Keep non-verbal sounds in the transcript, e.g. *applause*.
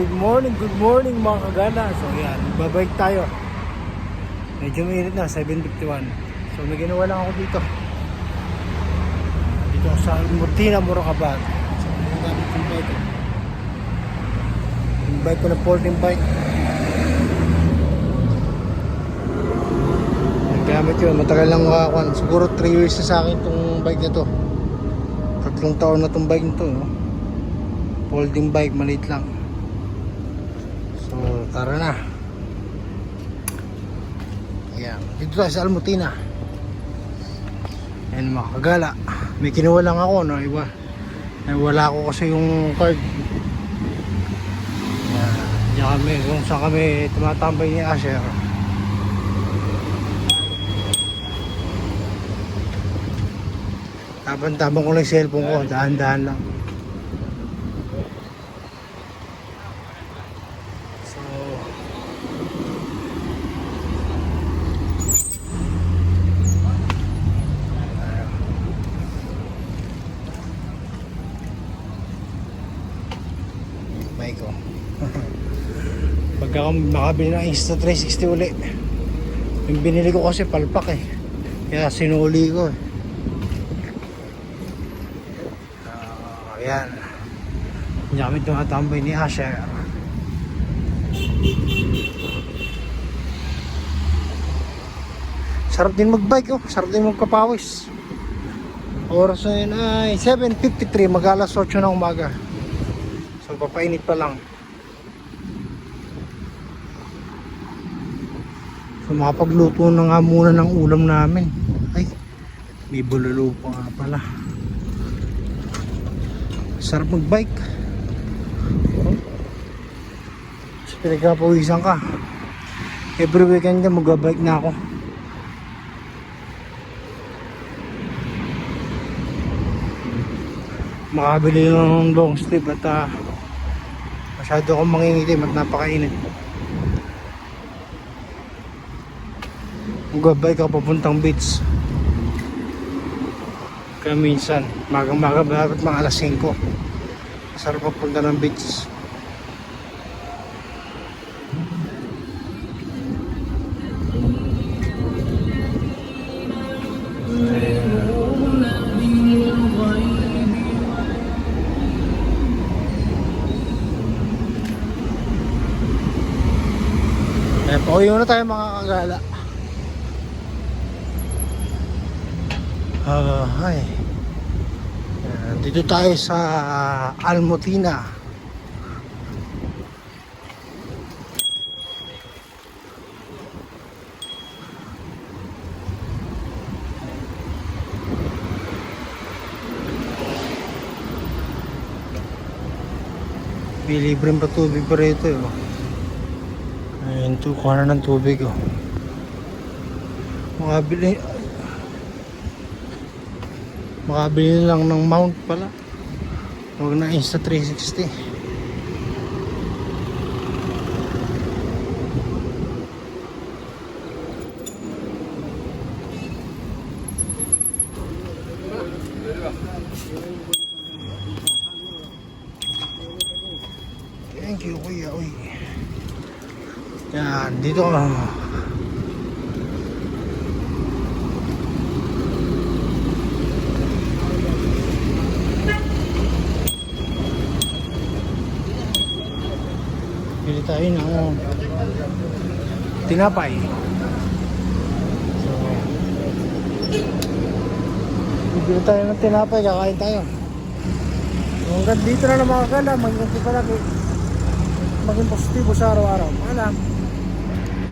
good morning, good morning mga kagana. So yan, babalik tayo. Medyo mainit na, 7.51. So may ginawa lang ako dito. Dito ako sa Murtina, Morocabag. So yung gamit yung bike. Yung bike ko na folding bike. Gamit yun, matagal lang makakuan. Siguro 3 years na sa akin itong bike na to. Tatlong taon na itong bike na to. No? Folding bike, maliit lang. Tara na. Ayan. Dito tayo sa Almutina. Ayan mga kagala. May kinuha lang ako, no? Iba. Eh, wala ako kasi yung card. Ayan. Diyan kami, kung saan kami tumatambay ni Asher. Tabang-tabang ko lang yung cellphone ko. Dahan-dahan lang. So, Bike ko. *laughs* Pagka ako makabili ng Insta360 uli. Yung binili ko kasi palpak eh. Kaya sinuli ko eh. Ah, ayan. Hindi kami tumatambay ni Asher. Sarap din magbike oh. Sarap din magkapawis. Oras na yun ay 7.53. Mag alas 8 ng umaga. So papainit pa lang. So makapagluto na nga muna ng ulam namin. Ay, may bulalo pa nga pala. Sarap magbike. So pinagkapawisan ka. Every weekend ka magbabike na ako. makabili ng long sleeve at ah, masyado akong mangingitim at napakainit. Magbabay ka papuntang beach. Kaya minsan magang maga dapat mga alas 5 masarap papunta ng beach Pauwi muna tayo mga kagala. Ah, ay. Ayan, dito tayo sa Almutina. May libreng patubig pa rito eh. Ayun, to, kuha na ng tubig oh. Makabili. Makabili lang ng mount pala. Huwag na Insta 360 Thank you kuya. Uy yan, dito ka. Pili tayo ng ano, tinapay. So, bibili tayo ng tinapay, kakain tayo. Hanggang dito na lang mga kala, maging palagi maging positibo sa araw-araw. Alam.